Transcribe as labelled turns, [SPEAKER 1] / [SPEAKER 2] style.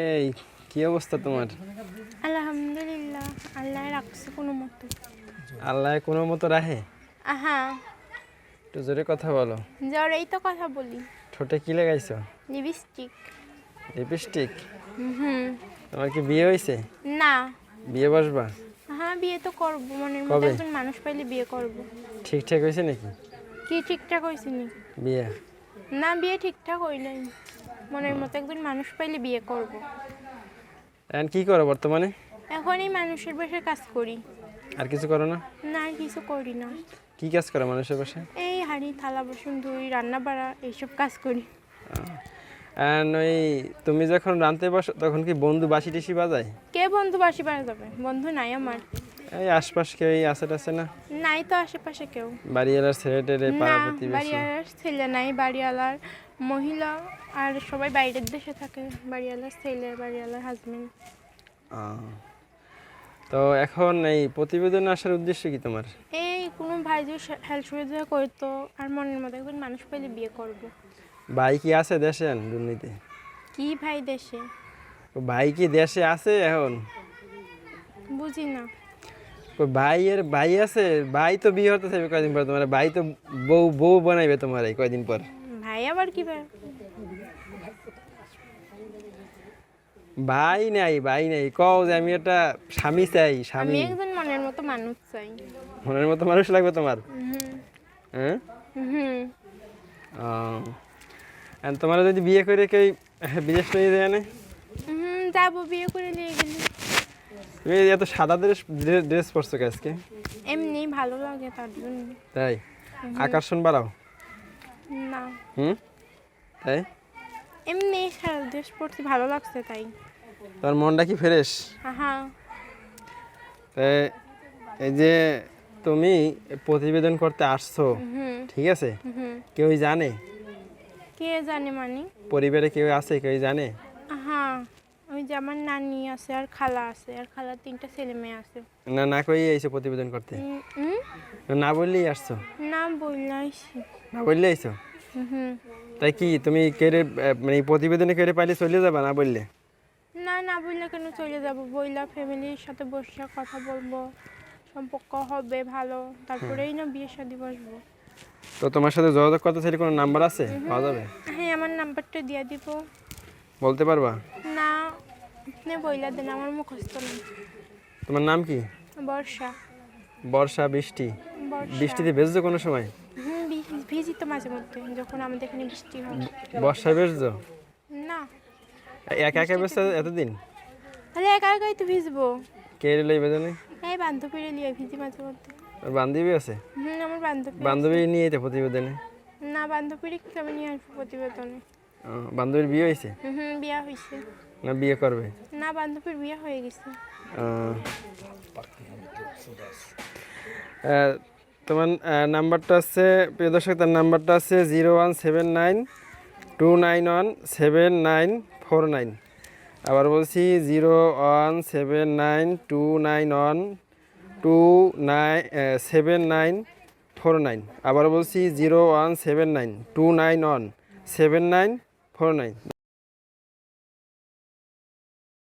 [SPEAKER 1] এই কি অবস্থা তোমার?
[SPEAKER 2] আলহামদুলিল্লাহ আল্লাহ রাখছে কোনো মতো।
[SPEAKER 1] আল্লাহ কোনো মতো রাহে
[SPEAKER 2] আহা
[SPEAKER 1] একটু জোরে কথা বলো।
[SPEAKER 2] জ্বরেই তো কথা বলি।
[SPEAKER 1] ঠোঁটে কি লাগাইছো?
[SPEAKER 2] লিপস্টিক।
[SPEAKER 1] লিপস্টিক?
[SPEAKER 2] হুম
[SPEAKER 1] তোমার কি বিয়ে হয়েছে
[SPEAKER 2] না।
[SPEAKER 1] বিয়ে বসবা?
[SPEAKER 2] হ্যাঁ বিয়ে তো করব। মতো একজন মানুষ পাইলে বিয়ে করব।
[SPEAKER 1] ঠিকঠাক হয়েছে নাকি?
[SPEAKER 2] কি ঠিকঠাক হয়েছে নি?
[SPEAKER 1] বিয়ে?
[SPEAKER 2] না বিয়ে ঠিকঠাক হই নাই মনের মতো একজন মানুষ পাইলে বিয়ে করব।
[SPEAKER 1] এখন কি করো বর্তমানে?
[SPEAKER 2] এখন এই মানুষের বসে কাজ করি।
[SPEAKER 1] আর কিছু করো না?
[SPEAKER 2] না আর কিছু করি না।
[SPEAKER 1] কি কাজ করো মানুষের পাশে
[SPEAKER 2] এই হাঁড়ি থালা বাসন ধুই রান্না বাড়া এইসব কাজ করি।
[SPEAKER 1] আর ওই তুমি যখন রানতে বসো তখন কি বন্ধু বাসি টিসি বাজায়?
[SPEAKER 2] কে বন্ধু বাসি বাড়া যাবে বন্ধু নাই আমার।
[SPEAKER 1] এই আশপাশ কেউ এই আছে টাছে না?
[SPEAKER 2] নাই তো আশেপাশে কেউ।
[SPEAKER 1] বাড়িওয়ালার ছেলে পাড়া প্রতিবেশী
[SPEAKER 2] বাড়িওয়ালার ছেলে নাই বাড়িওয়ালার মহিলা আর সবাই বাইরের দেশে থাকে বাড়িওয়ালার ছেলে বাড়িওয়ালার হাজবেন্ড
[SPEAKER 1] তো এখন এই প্রতিবেদন আসার উদ্দেশ্য কি তোমার?
[SPEAKER 2] এই কোনো ভাই যদি হেল্প সুবিধা করতো আর মনের মতো একজন মানুষ পেলে বিয়ে করব।
[SPEAKER 1] ভাই কি আছে দেশে দুর্নীতি?
[SPEAKER 2] কি ভাই দেশে?
[SPEAKER 1] ভাই কি দেশে আছে এখন?
[SPEAKER 2] বুঝি না।
[SPEAKER 1] ভাইয়ের ভাই আছে ভাই তো বিয়ে হতে থাকবে কয়দিন পর তোমার ভাই তো বউ বউ বানাইবে তোমার এই কয়দিন পর।
[SPEAKER 2] ভাই আবার কি ভাই?
[SPEAKER 1] ভাই নাই ভাই নাই কও যে আমি একটা স্বামী চাই
[SPEAKER 2] আমি
[SPEAKER 1] স্বামী
[SPEAKER 2] একজন মনের মতো মানুষ চাই।
[SPEAKER 1] মনের মতো মানুষ লাগবে তোমার? হ্যাঁ?
[SPEAKER 2] হুম।
[SPEAKER 1] আর তোমার যদি বিয়ে করে কেউ বিদেশ নিয়ে যায় না?
[SPEAKER 2] হুম যাব বিয়ে করে নিয়ে গেলে।
[SPEAKER 1] তুমি এত সাদা ড্রেস ড্রেস পরছো আজকে?
[SPEAKER 2] এমনি ভালো লাগে তার জন্য।
[SPEAKER 1] তাই? আকর্ষণ বাড়াও।
[SPEAKER 2] না।
[SPEAKER 1] হুম? তাই?
[SPEAKER 2] এমনি সারা দেশ পড়তে ভালো লাগছে তাই।
[SPEAKER 1] তোমার মনটা কি ফ্রেশ?
[SPEAKER 2] হ্যাঁ
[SPEAKER 1] এই যে তুমি প্রতিবেদন করতে আসছো ঠিক আছে? কেউ জানে?
[SPEAKER 2] কে জানে মানে?
[SPEAKER 1] পরিবারে কেউ আছে কেউ জানে?
[SPEAKER 2] যে আমার নানি আছে আর খালা আছে আর খালার তিনটা ছেলে মেয়ে আছে।
[SPEAKER 1] না না কই আইছো প্রতিবেদন করতে? না বললেই আসছো?
[SPEAKER 2] না বললাইছি
[SPEAKER 1] না বললে আইছো তাই কি তুমি কেড়ে মানে প্রতিবেদনে কেড়ে পাইলে চলে যাবা না বললে?
[SPEAKER 2] না না বললে কেন চলে যাব? বইলা ফ্যামিলির সাথে বসে কথা বলব সম্পর্ক হবে ভালো। তারপরেই না বিয়ে শাদি বসবো।
[SPEAKER 1] তো তোমার সাথে যোগাযোগ করতে চাইলে কোনো নাম্বার আছে? পাওয়া যাবে?
[SPEAKER 2] হ্যাঁ আমার নাম্বারটা দিয়ে দিব।
[SPEAKER 1] বলতে পারবা?
[SPEAKER 2] না আপনি বইলা দেন আমার মুখস্থ নেই।
[SPEAKER 1] তোমার নাম কি?
[SPEAKER 2] বর্ষা।
[SPEAKER 1] বর্ষা বৃষ্টি? বৃষ্টিতে ভেজছো কোনো সময়?
[SPEAKER 2] ভিজি তো মাঝে মধ্যে যখন আমাদের এখানে বৃষ্টি হয়।
[SPEAKER 1] বর্ষায় ভেজছো?
[SPEAKER 2] না।
[SPEAKER 1] একা একা বেসছো এতদিন?
[SPEAKER 2] তাহলে একা একাই তো ভিজবো।
[SPEAKER 1] কে রেলে বেজনে
[SPEAKER 2] এই বান্ধবীরে নিয়ে ভিজি মাঝে মধ্যে।
[SPEAKER 1] বান্ধবী আছে?
[SPEAKER 2] হুম আমার বান্ধবী
[SPEAKER 1] বান্ধবী নিয়ে যেতে প্রতিবেদনে?
[SPEAKER 2] না বান্ধবীর কি আমি নিয়ে আসব প্রতিবেদনে।
[SPEAKER 1] বান্ধবীর বিয়ে হয়েছে
[SPEAKER 2] হুম হুম বিয়া হয়েছে
[SPEAKER 1] না বিয়ে করবে?
[SPEAKER 2] না বান্ধবীর বিয়ে হয়ে গেছে।
[SPEAKER 1] তোমার নাম্বারটা আছে প্রিয় দর্শক তার নাম্বারটা আছে zero one seven nine two nine one seven nine four nine. আবার বলছি zero one seven nine two nine one two nine seven nine four nine. আবার বলছি zero one seven nine two nine one seven nine four nine.